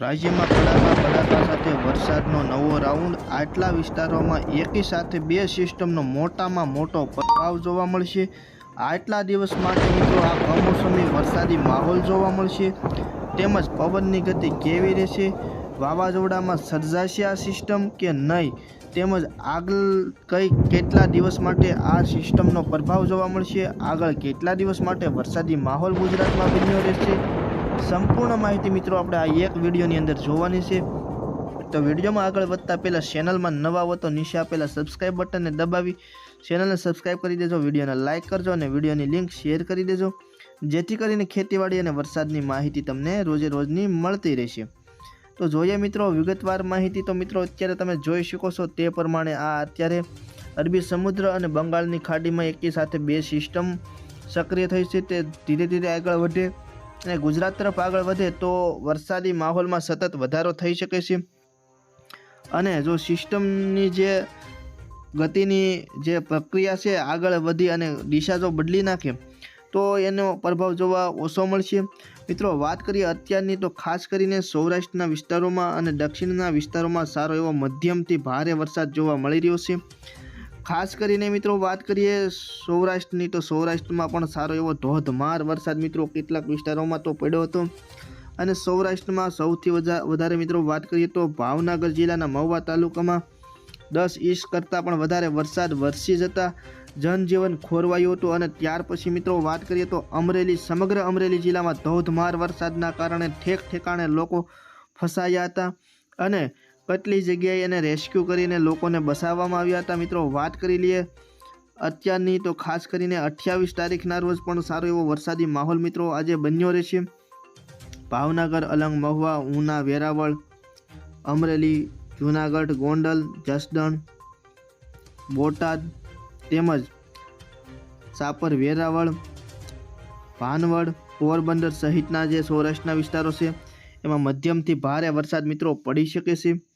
રાજ્યમાં કડાકા કડાકા સાથે વરસાદનો નવો રાઉન્ડ, આટલા વિસ્તારોમાં એકી સાથે બે સિસ્ટમનો મોટામાં મોટો પ્રભાવ જોવા મળશે. આટલા દિવસ માટે મિત્રો આ કમોસમી વરસાદી માહોલ જોવા મળશે. તેમજ પવનની ગતિ કેવી રહેશે? વાવાઝોડામાં સર્જાશે આ સિસ્ટમ કે નહીં? તેમજ આગળ કઈ કેટલા દિવસ માટે આ સિસ્ટમનો પ્રભાવ જોવા મળશે? આગળ કેટલા દિવસ માટે વરસાદી માહોલ ગુજરાતમાં બન્યો રહેશે? સંપૂર્ણ માહિતી મિત્રો આપણે આ એક વિડીયોની અંદર જોવાની છે. તો વિડીયોમાં આગળ વધતા પહેલાં ચેનલમાં નવા હો તો નીચે આપેલા સબસ્ક્રાઇબ બટનને દબાવી ચેનલને સબસ્ક્રાઇબ કરી દેજો, વિડીયોને લાઇક કરજો અને વિડીયોની લિંક શેર કરી દેજો. જેથી કરીને ખેતીવાડી અને વરસાદની માહિતી તમને રોજે રોજની મળતી રહેશે. તો જોઈએ મિત્રો, વિગતવાર માહિતી તો મિત્રો અત્યારે તમે જોઈ શકો છો તે પ્રમાણે આ અત્યારે અરબી સમુદ્ર અને બંગાળની ખાડીમાં એકી સાથે બે સિસ્ટમ સક્રિય થઈ છે. તે ધીરે ધીરે આગળ વધે. અને ગુજરાત તરફ આગળ વધે તો વરસાદી માહોલમાં સતત વધારો થઈ શકે છે. અને જો સિસ્ટમની જે ગતિની જે પ્રક્રિયા છે આગળ વધી અને દિશા જો બદલી નાખે, તો એનો પ્રભાવ જોવા ઓછો મળશે. મિત્રો, વાત કરીએ અત્યારની, તો ખાસ કરીને સૌરાષ્ટ્રના વિસ્તારોમાં અને દક્ષિણના વિસ્તારોમાં સારો એવો મધ્યમથી ભારે વરસાદ જોવા મળી રહ્યો છે. ખાસ કરીને મિત્રો વાત કરીએ સૌરાષ્ટ્રની, તો સૌરાષ્ટ્રમાં પણ સારો એવો ધોધમાર વરસાદ મિત્રો કેટલાક વિસ્તારોમાં તો પડ્યો હતો. અને સૌરાષ્ટ્રમાં સૌથી વધા- વધારે મિત્રો વાત કરીએ તો ભાવનગર જિલ્લાના મહુવા તાલુકામાં દસ ઇંચ કરતાં પણ વધારે વરસાદ વરસી જતા જનજીવન ખોરવાયું હતું. અને ત્યાર પછી મિત્રો વાત કરીએ તો અમરેલી, સમગ્ર અમરેલી જિલ્લામાં ધોધમાર વરસાદના કારણે ઠેક ઠેકાણે લોકો ફસાયા હતા. અને કેટલી જગ્યાએ એને રેસ્ક્યુ કરીને લોકોને બસાવવામાં આવ્યા હતા. મિત્રો, વાત કરી લઈએ. અત્યારની તો ખાસ કરીને અઠ્યાવીસ તારીખના રોજ પણ સારો એવો વરસાદી માહોલ મિત્રો આજે બન્યો રહેશે. ભાવનગર, અલંગ મહુવા, ઉના, વેરાવળ, અમરેલી, જૂનાગઢ, ગોંડલ, જસદણ, બોટાદ તેમજ સાપર, વેરાવળ, ભાનવડ, પોરબંદર સહિતના જે સૌરાષ્ટ્રના વિસ્તારો છે, એમાં મધ્યમથી ભારે વરસાદ મિત્રો પડી શકે છે.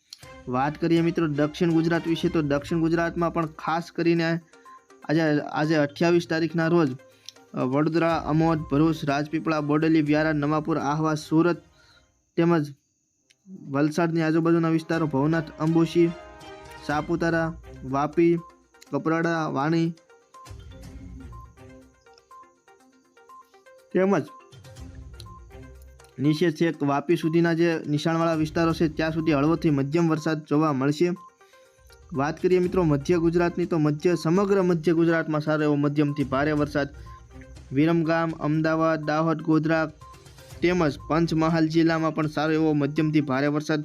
વાત કરીએ મિત્રો દક્ષિણ ગુજરાત વિશે, તો દક્ષિણ ગુજરાતમાં પણ ખાસ કરીને આજે આજે અઠ્યાવીસ તારીખના રોજ વડોદરા, અમોદ, ભરૂચ, રાજપીપળા, બોડેલી, વ્યારા, નવાપુર, આહવા, સુરત તેમજ વલસાડની આજુબાજુના વિસ્તારો ભવનાથ અંબુશી સાપુતારા, વાપી, કપરાડા, વાણી તેમજ નીચે છેક વાપી સુધીના જે નિશાણવાળા વિસ્તારો છે, ત્યાં સુધી હળવોથી મધ્યમ વરસાદ જોવા મળશે. વાત કરીએ મિત્રો મધ્ય ગુજરાતની, તો મધ્ય, સમગ્ર મધ્ય ગુજરાતમાં સારો એવો મધ્યમથી ભારે વરસાદ. વિરમગામ, અમદાવાદ, દાહોદ, ગોધરા તેમજ પંચમહાલ જિલ્લામાં પણ સારો એવો મધ્યમથી ભારે વરસાદ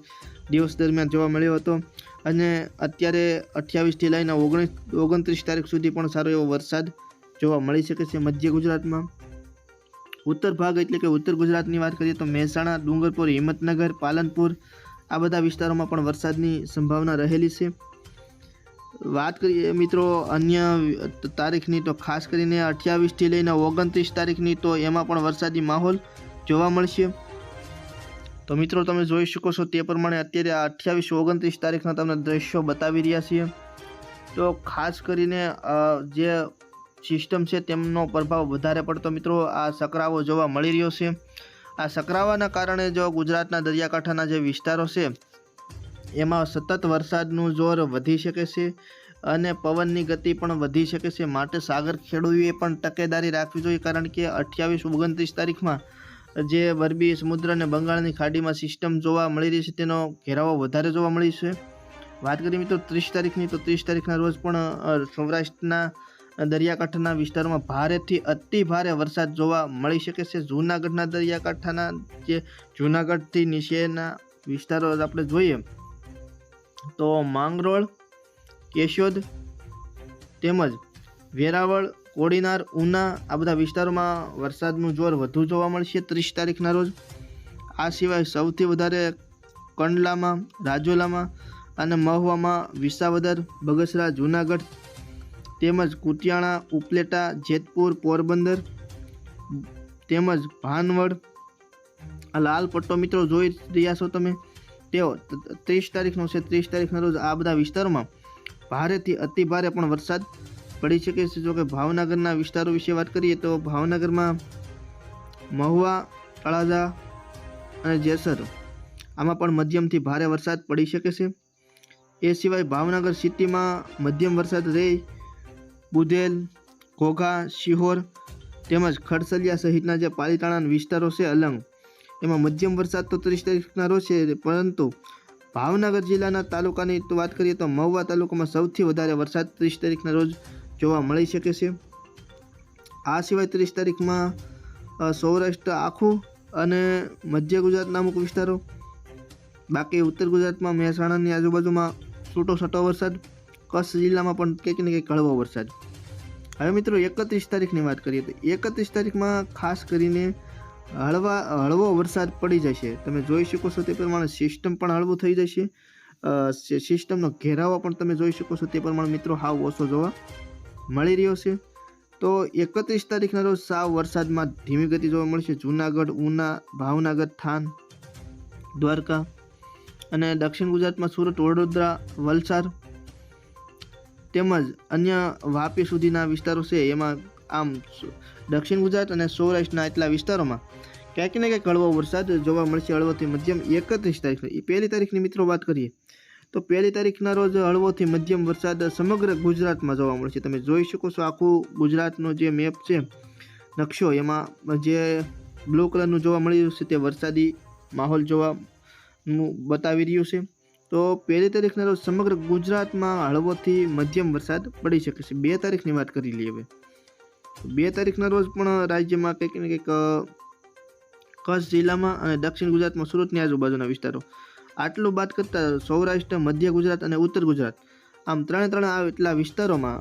દિવસ દરમિયાન જોવા મળ્યો હતો. અને અત્યારે અઠ્યાવીસથી લઈને ઓગણીસ, ઓગણત્રીસ તારીખ સુધી પણ સારો એવો વરસાદ જોવા મળી શકે છે મધ્ય ગુજરાતમાં. ઉત્તર ભાગ એટલે કે ઉત્તર ગુજરાતની વાત કરીએ તો મહેસાણા, ડુંગરપુર, હિંમતનગર, પાલનપુર આ બધા વિસ્તારોમાં પણ વરસાદની સંભાવના રહેલી છે. વાત કરીએ મિત્રો અન્ય તારીખની તો ખાસ કરીને અઠ્યાવીસથી લઈને ઓગણત્રીસ તારીખની તો એમાં પણ વરસાદી માહોલ જોવા મળશે. તો મિત્રો તમે જોઈ શકો છો તે પ્રમાણે અત્યારે આ અઠ્યાવીસ ઓગણત્રીસ તારીખના તમને દ્રશ્યો બતાવી રહ્યા છીએ. તો ખાસ કરીને જે સિસ્ટમ છે તેમનો પ્રભાવ વધારે પડતો મિત્રો આ સકરાવો જોવા મળી રહ્યો છે. આ સકરાવાના કારણે જો ગુજરાતના દરિયાકાંઠાના જે વિસ્તારો છે, એમાં સતત વરસાદનું જોર વધી શકે છે અને પવનની ગતિ પણ વધી શકે છે. માટે સાગર ખેડૂએ પણ તકેદારી રાખવી જોઈએ કારણ કે અઠ્યાવીસ ઓગણત્રીસ તારીખમાં જે અરબી સમુદ્ર અને બંગાળની ખાડીમાં સિસ્ટમ જોવા મળી રહી છે તેનો ઘેરાવો વધારે જોવા મળી છે. વાત કરીએ મિત્રો ત્રીસ તારીખની, તો ત્રીસ તારીખના રોજ પણ સૌરાષ્ટ્રના દરિયાકાંઠાના વિસ્તારોમાં ભારેથી અતિ ભારે વરસાદ જોવા મળી શકે છે. જૂનાગઢના દરિયાકાંઠાના જે જૂનાગઢથી નીચેના વિસ્તારો આપણે જોઈએ તો માંગરોળ, કેશોદ તેમજ વેરાવળ, કોડીનાર, ઉના આ બધા વિસ્તારોમાં વરસાદનું જોર વધુ જોવા મળશે ત્રીસ તારીખના રોજ. આ સિવાય સૌથી વધારે કંડલામાં, રાજોલામાં અને મહુવામાં વિસાવદર, બગસરા, જૂનાગઢ તેમજ કુટિયાણા ઉપલેટા, જેતપુર, પોરબંદર, તેમજ ભાનવડ, આ લાલ પટ્ટો મિત્રો જોઈ રહ્યા છો તમે? તેઓ ત્રીસ તારીખનો છે, ત્રીસ તારીખના રોજ આ બધા વિસ્તારોમાં ભારેથી અતિ ભારે પણ વરસાદ પડી શકે છે. જોકે ભાવનગરના વિસ્તારો વિશે વાત કરીએ તો ભાવનગરમાં મહુવા, તળાજા અને જેસર આમાં પણ મધ્યમથી ભારે વરસાદ પડી શકે છે. એ સિવાય ભાવનગર સિટીમાં મધ્યમ વરસાદ રહે બુધેલ ઘોઘા, શિહોર તેમજ ખડસલિયા સહિતના જે પાલીતાણા વિસ્તારો છે અલંગ. એમાં મધ્યમ વરસાદ તો ત્રીસ તારીખના રોજ છે, પરંતુ ભાવનગર જિલ્લાના તાલુકાની વાત કરીએ તો મહુવા તાલુકામાં સૌથી વધારે વરસાદ ત્રીસ તારીખના રોજ જોવા મળી શકે છે. આ સિવાય ત્રીસ તારીખમાં સૌરાષ્ટ્ર આખું અને મધ્ય ગુજરાતના અમુક વિસ્તારો. બાકી ઉત્તર ગુજરાતમાં મહેસાણાની આજુબાજુમાં છૂટો છટો વરસાદ કચ્છ જિલ્લામાં પણ કંઈક ને કંઈક હળવો વરસાદ. હવે મિત્રો, એકત્રીસ તારીખની વાત કરીએ તો એકત્રીસ તારીખમાં ખાસ કરીને હળવા, હળવો વરસાદ પડી જશે. તમે જોઈ શકો છો તે પ્રમાણે સિસ્ટમ પણ હળવું થઈ જશે. સિસ્ટમનો ઘેરાવો પણ તમે જોઈ શકો છો તે પ્રમાણે મિત્રો હાવ ઓછો જોવા મળી રહ્યો છે. તો એકત્રીસ તારીખના રોજ સાવ વરસાદમાં ધીમી ગતિ જોવા મળશે. જૂનાગઢ, ઉના, ભાવનગર, થાન, દ્વારકા અને દક્ષિણ ગુજરાતમાં સુરત, વડોદરા, વલસાડ તેમજ અન્ય વાપી સુધીના વિસ્તારો છે, એમાં આમ દક્ષિણ ગુજરાત અને સૌરાષ્ટ્રના એટલા વિસ્તારોમાં ક્યાંક ને ક્યાંક હળવો વરસાદ જોવા મળશે. હળવોથી મધ્યમ એકત્રીસ તારીખ એ પહેલી તારીખની મિત્રો વાત કરીએ, તો પહેલી તારીખના રોજ હળવોથી મધ્યમ વરસાદ સમગ્ર ગુજરાતમાં જોવા મળશે. તમે જોઈ શકો છો આખું ગુજરાતનો જે મેપ છે, નકશો, એમાં જે બ્લુ કલરનું જોવા મળી રહ્યું છે, તે વરસાદી માહોલ જોવા બતાવી રહ્યું છે. તો પહેલી તારીખના રોજ સમગ્ર ગુજરાતમાં હળવોથી મધ્યમ વરસાદ પડી શકે છે. બે તારીખની વાત કરી લઈએ હવે. બે તારીખના રોજ પણ રાજ્યમાં કંઈક ને કંઈક કચ્છ જિલ્લામાં અને દક્ષિણ ગુજરાતમાં સુરતની આજુબાજુના વિસ્તારો. આટલું બાદ કરતાં સૌરાષ્ટ્ર, મધ્ય ગુજરાત અને ઉત્તર ગુજરાત, આમ ત્રણે ત્રણ એટલા વિસ્તારોમાં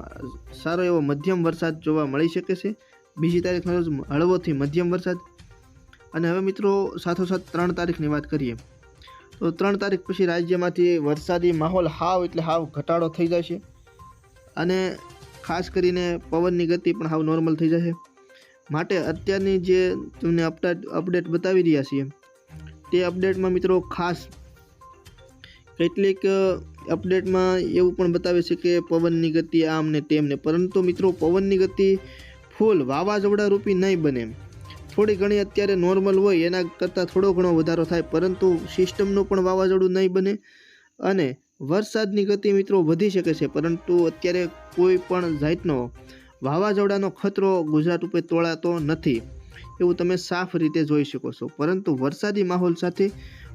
સારો એવો મધ્યમ વરસાદ જોવા મળી શકે છે. બીજી તારીખના રોજ હળવોથી મધ્યમ વરસાદ. અને હવે મિત્રો, સાથોસાથ ત્રણ તારીખની વાત કરીએ. ત્રણ તારીખ પછી રાજ્યમાંથી વરસાદી માહોલ હાવ એટલે હાવ ઘટાડો થઈ જશે. અને ખાસ કરીને પવનની ગતિ પણ હાવ નોર્મલ થઈ જશે. માટે અત્યારની જે તમને અપડેટ અપડેટ બતાવી રહ્યા છીએ, તે અપડેટમાં મિત્રો ખાસ કેટલીક અપડેટમાં એવું પણ બતાવે છે કે પવનની ગતિ આમ ને તેમ ને. પરંતુ મિત્રો પવનની ગતિ ફૂલ વાવાઝોડા રૂપી નહીં બને થોડી ઘણી અત્યારે નોર્મલ હોય, એના કરતાં થોડો ઘણો વધારો થાય, પરંતુ સિસ્ટમનું પણ વાવાઝોડું નહીં બને અને વરસાદની ગતિ મિત્રો વધી શકે છે, પરંતુ અત્યારે કોઈ પણ જાતનો વાવાઝોડાનો ખતરો ગુજરાત ઉપર તોળાતો નથી. એવું તમે સાફ રીતે જોઈ શકો છો. પરંતુ વરસાદી માહોલ સાથે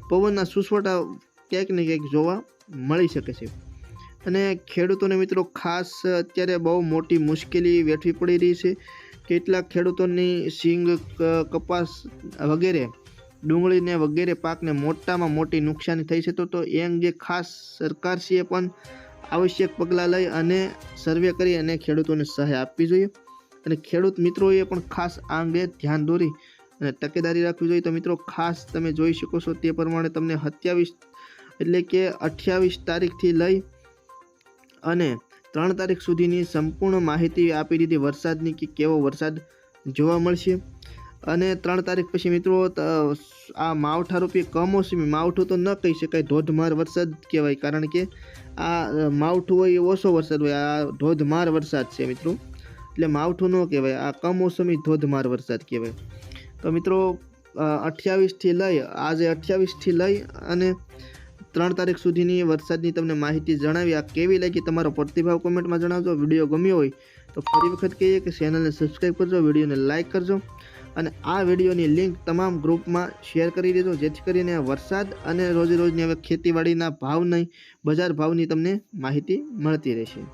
પવનના સુસવટા ક્યાંક ને ક્યાંક જોવા મળી શકે છે. અને ખેડૂતોને મિત્રો ખાસ અત્યારે બહુ મોટી મુશ્કેલી વેઠવી પડી રહી છે. કેટલાક ખેડૂતોની સિંગ કપાસ વગેરે, ડુંગળીને વગેરે પાકને મોટામાં મોટી નુકસાની થઈ છે. તો એ અંગે ખાસ સરકારશ્રીએ પણ આવશ્યક પગલાં લઈ અને સર્વે કરી અને ખેડૂતોને સહાય આપવી જોઈએ. અને ખેડૂત મિત્રોએ પણ ખાસ આ અંગે ધ્યાન દોરી અને તકેદારી રાખવી જોઈએ. તો મિત્રો, ખાસ તમે જોઈ શકો છો તે પ્રમાણે તમને સત્યાવીસ એટલે કે અઠ્યાવીસ તારીખથી લઈ અને ત્રણ તારીખ સુધીની સંપૂર્ણ માહિતી આપી દીધી વરસાદની કે કેવો વરસાદ જોવા મળશે. અને ત્રણ તારીખ પછી મિત્રો આ માવઠા રૂપી કમોસમી માવઠું તો ન કહી શકાય, ધોધમાર વરસાદ કહેવાય. કારણ કે આ માવઠું હોય એ ઓછો વરસાદ હોય, આ ધોધમાર વરસાદ છે મિત્રો. એટલે માવઠું ન કહેવાય, આ કમોસમી ધોધમાર વરસાદ કહેવાય. તો મિત્રો અઠ્યાવીસથી લઈ, આજે અઠ્યાવીસથી લઈ અને ત્રણ તારીખ સુધીની વરસાદની તમને માહિતી જણાવી. આ કેવી લાગી તમારો પ્રતિભાવ કોમેન્ટમાં જણાવજો. વીડિયો ગમ્યો હોય તો ફરી વખત કહીએ કે ચેનલને સબસ્ક્રાઈબ કરજો, વિડીયોને લાઇક કરજો અને આ વિડીયોની લિંક તમામ ગ્રુપમાં શેર કરી દેજો. જેથી કરીને વરસાદ અને રોજે રોજની હવે ખેતીવાડીના ભાવની બજાર ભાવની તમને માહિતી મળતી રહેશે.